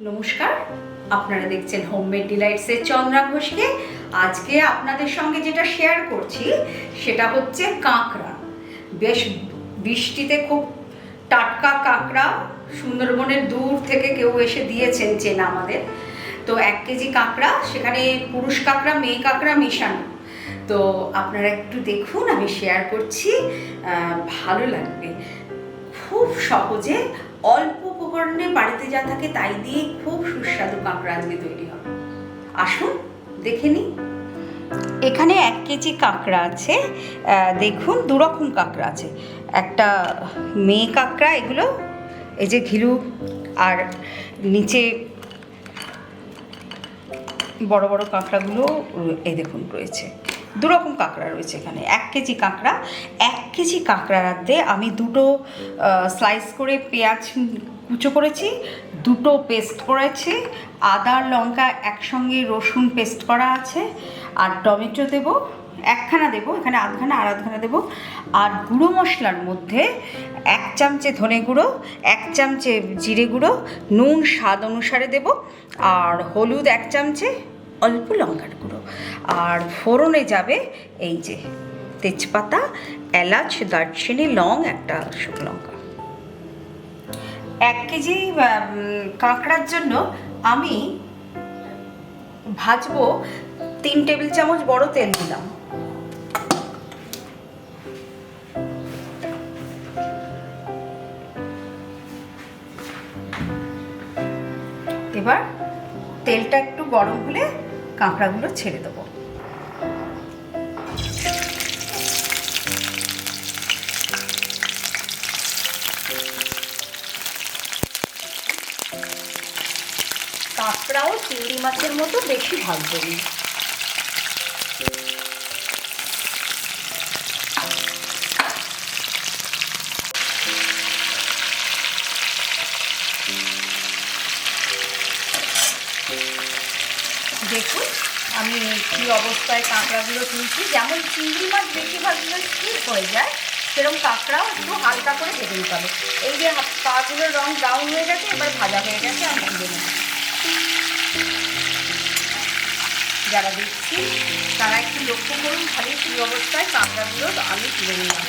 নমস্কার, আপনারা দেখছেন হোমমেড ডিলাইটসের চন্দ্রা ঘোষকে। আজকে আপনাদের সঙ্গে যেটা শেয়ার করছি, সেটা হচ্ছে কাঁকড়া। বেশ বৃষ্টিতে খুব টাটকা কাঁকড়া, সুন্দরবনের দূর থেকে কেউ এসে দিয়েছেন চেনা আমাদের। তো এক কেজি কাঁকড়া, সেখানে পুরুষ কাঁকড়া, মেয়ে কাঁকড়া মেশানো। তো আপনারা একটু দেখুন, আমি শেয়ার করছি। ভালো লাগবে। খুব সহজে অল্প উপকরণে বাড়িতে যা থাকে তাই দিয়ে খুব সুস্বাদু কাঁকড়া আজকে তৈরি হবে। আসুন, দেখে নিই। এখানে এক কেজি কাঁকড়া আছে। দেখুন দু রকম কাঁকড়া আছে। একটা মেয়ে কাঁকড়া, এগুলো এই যে ঘিলু আর নিচে বড় বড় কাঁকড়াগুলো এই দেখুন রয়েছে। দু রকম কাঁকড়া রয়েছে এখানে, এক কেজি কাঁকড়া, এক কেজি মধ্যে আমি দুটো স্লাইস করে পেঁয়াজ কুচো করেছি, দুটো পেস্ট করেছি, আদা, লঙ্কা একসঙ্গে রসুন পেস্ট করা আছে, আর টমেটো দেবো, একখানা দেবো, এখানে আধখানা আর আধখানা দেবো, আর গুঁড়ো মশলার মধ্যে এক চামচে ধনে গুঁড়ো, এক চামচে জিরে গুঁড়ো, নুন স্বাদ অনুসারে দেবো, আর হলুদ এক চামচে অল্প লঙ্কার গুঁড়ো। আর ফোড়নে যাবে এই যে তেজপাতা, এলাচ, দারচিনি, লং, একটা শুকনো লঙ্কা। এক কেজি কাঁকড়ার জন্য আমি ভাজবো তিন টেবিল চামচ বড় তেল দিলাম এবার তেলটা একটু গরম হলে কাঁকড়াগুলো ছেড়ে দেবো। কাঁকড়াও চিংড়ি মাছের মতো বেশি ভাজবো দেখুন, আমি কী অবস্থায় কাঁকড়াগুলো তুলছি। যেমন চিংড়ি মাছ বেশিরভাগগুলো ভাজলে হয়ে যায়, সেরকম কাঁকড়াও একটু হালকা করে ভেজে নিতে হবে। এই যে পাগুলোর রং ব্রাউন হয়ে গেছে, এবার ভাজা হয়ে গেছে, আমি তুলে নেব। যারা দেখছি তারা একটু লক্ষ্য করুন খালি কী অবস্থায় কাঁকড়াগুলো আমি তুলে নিলাম।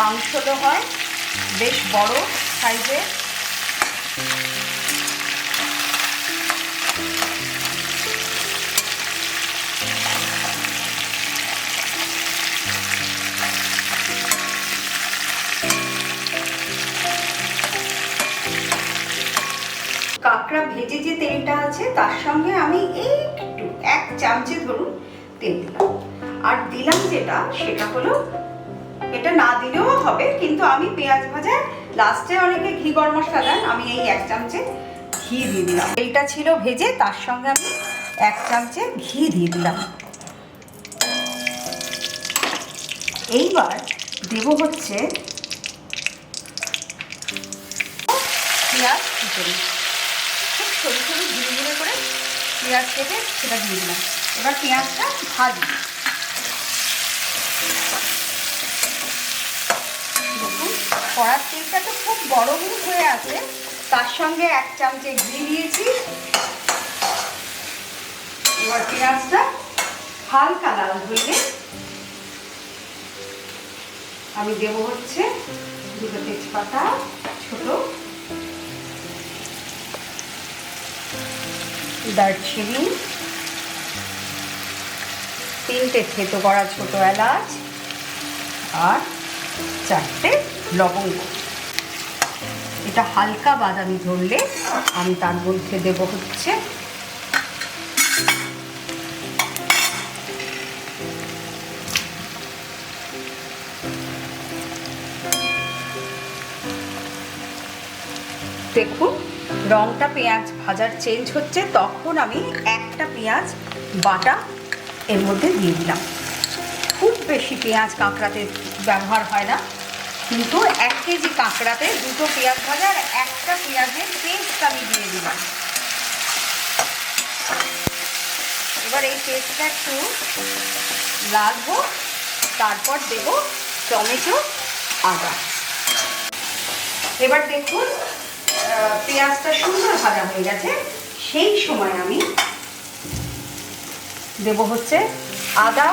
মাংসলো হয়, বেশ বড় সাইজের। কাঁকড়া ভেজে যে তেলটা আছে, তার সঙ্গে আমি একটু, এক চামচে ধরুন তেল দিলাম। আর দিলাম যেটা, সেটা হলো এটা না দিলেও হবে, কিন্তু আমি পেঁয়াজ ভাজা লাস্টে অনেকে ঘি গরম মশলা দেন, আমি এই এক চামচে ঘি দিয়ে দিলাম। তেলটা ছিল ভেজে, তার সঙ্গে আমি এক চামচে ঘি দিয়ে দিলাম। এইবার দেব হচ্ছে পেঁয়াজ খিচুড়ি খুব সরু সরু ধীরে ধীরে করে পেঁয়াজ কেটে সেটা দিয়ে দিলাম। এবার পেঁয়াজটা ভাজি দেখুন কড়ার তেলটা তো খুব গরম হয়ে আছে, তার সঙ্গে এক চামচে ঘি দিয়েছি এবার পেঁয়াজটা হালকা লাল হইলে আমি দেবো হচ্ছে দুটো তেজপাতা ছোট। দারচিনি, তিনটে থেতো করা ছোট এলাচ, আর চারটে লবঙ্গ। এটা হালকা বাদামি ধরলে আমি তার মধ্যে দেব হচ্ছে দেখুন, রংটা পেঁয়াজ ভাজার চেঞ্জ হচ্ছে, তখন আমি একটা পেঁয়াজ, বাটা এর মধ্যে দিয়ে দিলাম। খুব বেশি পেঁয়াজ কাঁকড়াতে ব্যবহার হয় না। কিন্তু এক কেজি কাঁকড়াতে দুটো পেঁয়াজ ভাজা আর একটা পেঁয়াজের পেস্ট আমি দিয়ে দিলাম। এবার এই পেস্টটা একটু হোক তারপর দেব টমেটো, আদা। এবার দেখুন পেঁয়াজটা সুন্দর ভাজা হয়ে গেছে। সেই সময় আমি দেব হচ্ছে আদা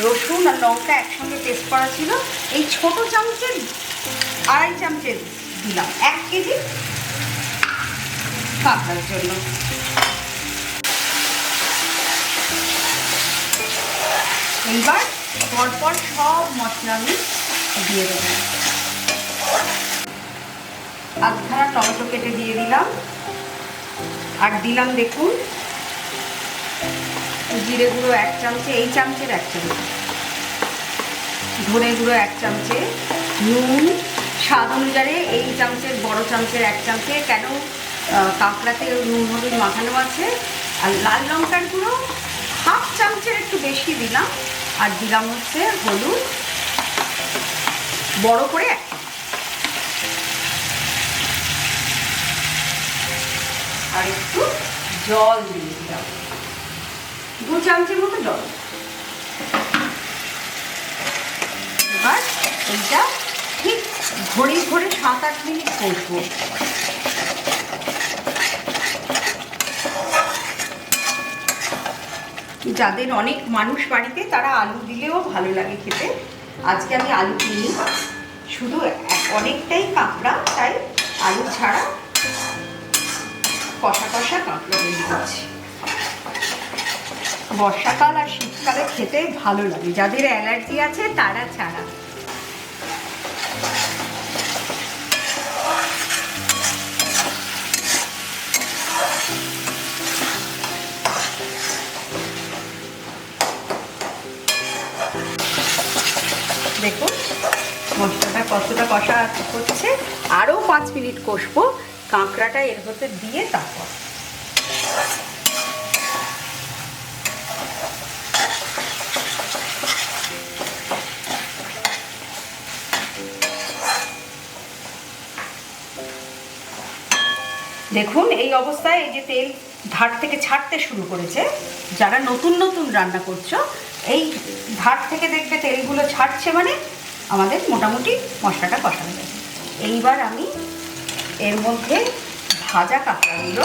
রসুন আর লঙ্কা একসঙ্গে পেস্ট করা ছিল। এই ছোট চামচের আড়াই চামচের দিলাম। এক কেজি কাঁকড়ার জন্য। এইবার পরপর সব মশলা আমি দিয়ে দেবো। আধখানা টমেটো কেটে দিয়ে দিলাম। আর দিলাম দেখুন জিরে গুঁড়ো এক চামচে, এই চামচের এক চামচ। ধনে গুঁড়ো এক চামচে, নুন, স্বাদ অনুযায়ী এই চামচের, বড় চামচের এক চামচে। কেন কাঁকড়াতে নুন, হলুদ মাখানো আছে। আর লাল লঙ্কার গুঁড়ো হাফ চামচের একটু বেশি দিলাম। আর দিলাম হচ্ছে হলুদ। বড় করে আর একটু জল দিয়ে দিলাম। দু চামচের মতো জল। এবার এইটা ঠিক ঘড়ি ঘড়ি সাত আট মিনিট কষবো। যাদের অনেক মানুষ বাড়িতে, তারা আলু দিলেও ভালো লাগে খেতে। আজকে আমি আলু কিনি। শুধু অনেকটাই কাঁকড়া, তাই আলু ছাড়া কষা কষা কাঁকড়া তৈরি করছি। বর্ষাকাল আর শীতকালে খেতে ভালো লাগে। যাদের অ্যালার্জি আছে, তারা ছাড়া। দেখুন, মশলাটা কতটা কষা হচ্ছে আরও পাঁচ মিনিট কষবো। কাঁকড়াটা এর ভেতর দিয়ে তারপর দেখুন, এই অবস্থায় এই যে তেল ধার থেকে ছাড়তে শুরু করেছে, যারা নতুন নতুন রান্না করছ, এই ধার থেকে দেখবে তেলগুলো ছাড়ছে মানে আমাদের মোটামুটি মশলাটা কষানো গেছে এইবার আমি এর মধ্যে ভাজা কাঁকড়াগুলো,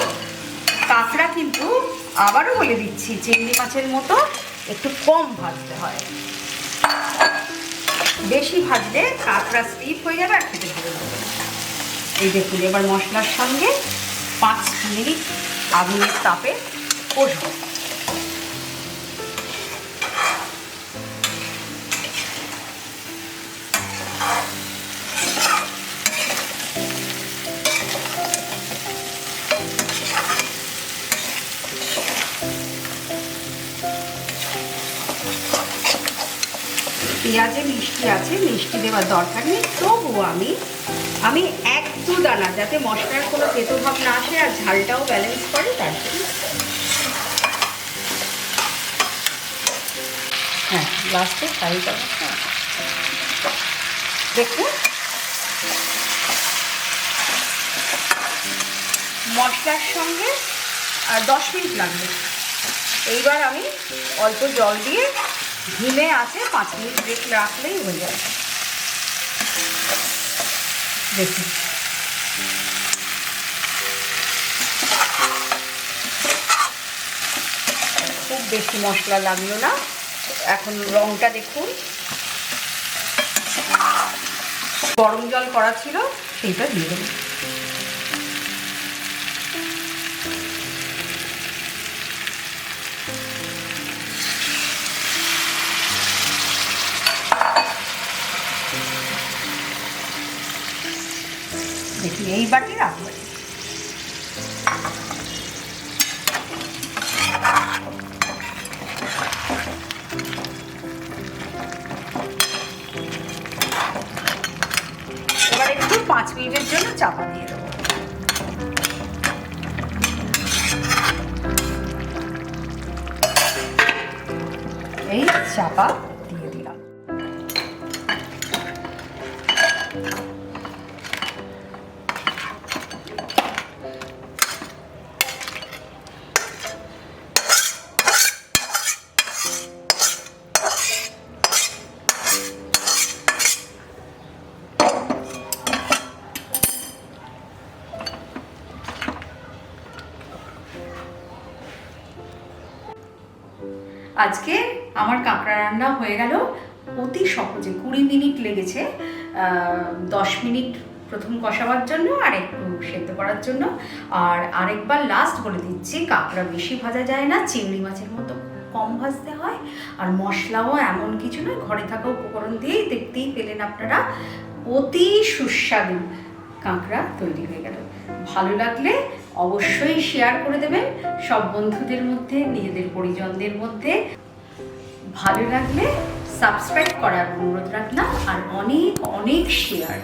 কাঁকড়া কিন্তু আবারও বলে দিচ্ছি, চিংড়ি মাছের মতো একটু কম ভাজতে হয়। বেশি ভাজলে কাঁকড়া স্লিপ হয়ে যাবে আর খেতে ভালো লাগবে এই দেখুন, এবার মশলার সঙ্গে পাঁচ মিনিট আগুনের তাপে কষবো। পেঁয়াজে মিষ্টি আছে মিষ্টি দেওয়ার দরকার নেই তবুও আমি আমি এক দু দানা, যাতে মশলার কোনো তেতো ভাব না আসে আর ঝালটাও ব্যালেন্স করে তার জন্য হ্যাঁ লাস্টে ফ্রাই করা দেখুন মশলার সঙ্গে দশ মিনিট লাগবে। এইবার আমি অল্প জল দিয়ে, ধিমে আছে, পাঁচ মিনিট রেখে রাখলেই হয়ে যাবে। দেখুন খুব বেশি মশলা লাগল না। এখন রংটা দেখুন। গরম জল করা ছিল, সেইটা দিয়ে দেবো। এই বাটি রাখব এবার একটু পাঁচ মিনিটের জন্য চাপা দিয়ে দেবো। এই চাপা। আজকে আমার কাঁকড়া রান্না হয়ে গেল অতি সহজে। কুড়ি মিনিট লেগেছে দশ মিনিট প্রথম কষাবার জন্য আর একটু সেদ্ধ করার জন্য। আর আরেকবার লাস্ট বলে দিচ্ছি, কাঁকড়া বেশি ভাজা যায় না, চিংড়ি মাছের মতো কম ভাজতে হয়। আর মশলাও এমন কিছু নয়, ঘরে থাকা উপকরণ দিয়েই দেখতেই পেলেন আপনারা, অতি সুস্বাদু কাঁকড়া তৈরি হয়ে গেল। ভালো লাগলে অবশ্যই শেয়ার করে দেবেন। সব বন্ধুদের মধ্যে, নিজেদের পরিজনদের মধ্যে। ভালো লাগলে সাবস্ক্রাইব করার অনুরোধ রাখলাম। আর অনেক অনেক শেয়ার